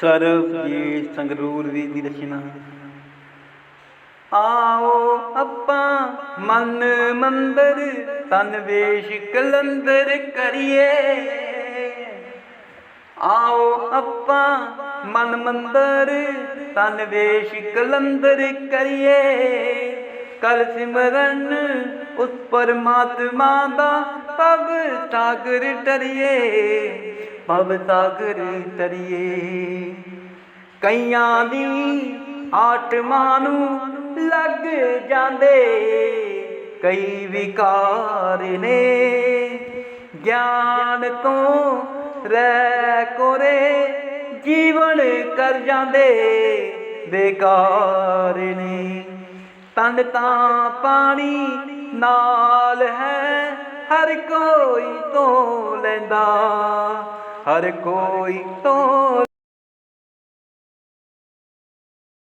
ਸਰਬਜੀਤ ਸੰਗਰੂਰ ਵੀ ਦੀ ਰਚਨਾ। ਆਓ ਆਪਾਂ ਮਨ ਮੰਦਰ, ਤਨ ਵੇਸ਼ ਕਲੰਦਰ ਕਰੀਏ। ਆਓ ਆਪਾਂ ਮਨ ਮੰਦਰ, ਤਨ ਵੇਸ਼ ਕਲੰਦਰ ਕਰੀਏ। ਕਰ ਸਿਮਰਨ ਉਸ ਪਰਮਾਤਮਾ ਦਾ ਪਵ ਸਾਗਰ ਤਰੀਏ ਪਵ ਸਾਗਰ ਤਰੀਏ। ਕਈਆਂ ਦੀ ਆਤਮਾ ਨੂੰ ਲੱਗ ਜਾਂਦੇ, ਕਈ ਵਿਕਾਰ ਨੇ। ਗਿਆਨ ਤੋਂ ਰਹਿ ਕੋਰੇ ਜੀਵਨ ਕਰ ਜਾਂਦੇ, ਬੇਕਾਰ ਨੇ। ਤਨ ਤਾਂ ਪਾਣੀ ਨਾਲ ਹੈ, ਹਰ ਕੋਈ ਤੋਂ ਲੈਂਦਾ। ਹਰ ਕੋਈ ਤੋਂ